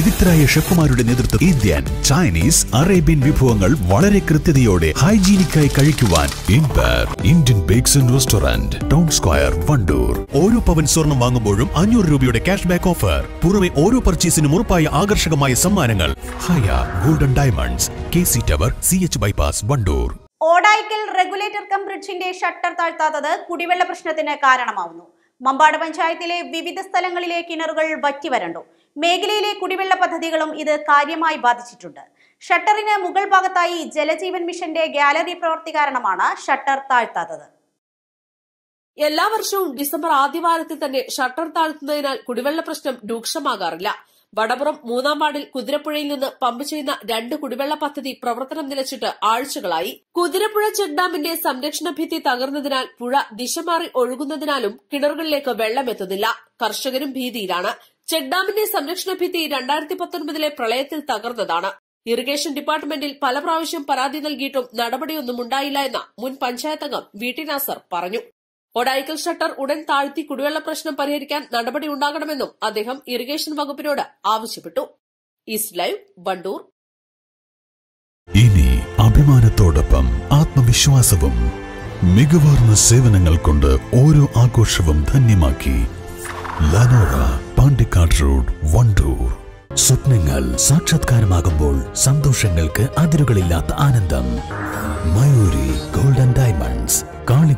വിദഗ്ധരായ ഷെഫുമാരുടെ നേതൃത്വം Indian Chinese Arabian വിഭവങ്ങൾ വളരെ കൃത്യതയോടെ ഹൈജീനിക്കായി കഴിക്കുവാൻ Indian bakes and restaurant town square Wandoor. ഓരോ പവൻ സ്വർണം വാങ്ങുമ്പോഴും അഞ്ഞൂറ് രൂപയുടെ ക്യാഷ് ബാക്ക് ഓഫർ. പുറമെ ഓരോ പർച്ചേസിനും ഉറപ്പായ ആകർഷകമായ സമ്മാനങ്ങൾ. Haya golden diamonds K C tower C H bypass Wandoor. Odayikkal regulator cum ബ്രിഡ്ജിന്റെ ഷട്ടർ താഴ്ത്താത്തത് കുടിവെള്ള പ്രശ്നത്തിന് കാരണമാവുന്നു. മമ്പാട് പഞ്ചായത്തിലെ വിവിധ സ്ഥലങ്ങളിലെ കിണറുകൾ വറ്റിവരണ്ടു. മേഖലയിലെ കുടിവെള്ള പദ്ധതികളും ഇത് കാര്യമായി ബാധിച്ചിട്ടുണ്ട്. ഷട്ടറിന് മുകൾ ഭാഗത്തായി ജലജീവൻ മിഷന്റെ ഗാലറി പ്രവൃത്തി കാരണമാണ് ഷട്ടർ താഴ്ത്താത്തത്. എല്ലാ വർഷവും ഡിസംബർ ആദ്യവാരത്തിൽ തന്നെ ഷട്ടർ താഴ്ത്തുന്നതിനാൽ കുടിവെള്ള പ്രശ്നം രൂക്ഷമാകാറില്ല. വടപുറം മൂന്നാം വാർഡിൽ കുതിരപ്പുഴയിൽ നിന്ന് പമ്പ് ചെയ്യുന്ന രണ്ട് കുടിവെള്ള പദ്ധതി പ്രവർത്തനം നിലച്ചിട്ട് ആഴ്ചകളായി. കുതിരപ്പുഴ ചെക്ഡാമിന്റെ സംരക്ഷണ ഭിത്തി തകർന്നതിനാൽ പുഴ ദിശ മാറി ഒഴുകുന്നതിനാലും കിണറുകളിലേക്ക് വെള്ളമെത്തുന്നില്ല. കർഷകരും ഭീതിയിലാണ്. ചെക്ഡാമിന്റെ സംരക്ഷണ ഭിത്തി രണ്ടായിരത്തി പത്തൊൻപതിലെ പ്രളയത്തിൽ തകർന്നതാണ്. ഇറിഗേഷൻ ഡിപ്പാർട്ട്മെന്റിൽ പല പ്രാവശ്യം പരാതി നൽകിയിട്ടും നടപടിയൊന്നും ഉണ്ടായില്ല എന്ന് മുൻ പഞ്ചായത്തംഗം വി ടി നാസർ പറഞ്ഞു. ഒടായിക്കൽ ഷട്ടർ ഉടൻ താഴ്ത്തി കുടിവെള്ള പ്രശ്നം പരിഹരിക്കാൻ നടപടി ഉണ്ടാകണമെന്നും അദ്ദേഹം ഇറിഗേഷൻ വകുപ്പിനോട് ആവശ്യപ്പെട്ടു. East live Wandoor. ഇനി അഭിമാനത്തോടൊപ്പം ആത്മവിശ്വാസവും മികവാർന്ന സേവനങ്ങൾ കൊണ്ട് ഓരോ ആഘോഷവും ധന്യമാക്കി ലനോറ പാണ്ടിക്കാട് റോഡ് വണ്ടൂർ. സ്വപ്നങ്ങൾ സാക്ഷാത്കാരമാകുമ്പോൾ സന്തോഷങ്ങൾക്ക് അതിരുകളില്ലാത്ത ആനന്ദം. Mayuri golden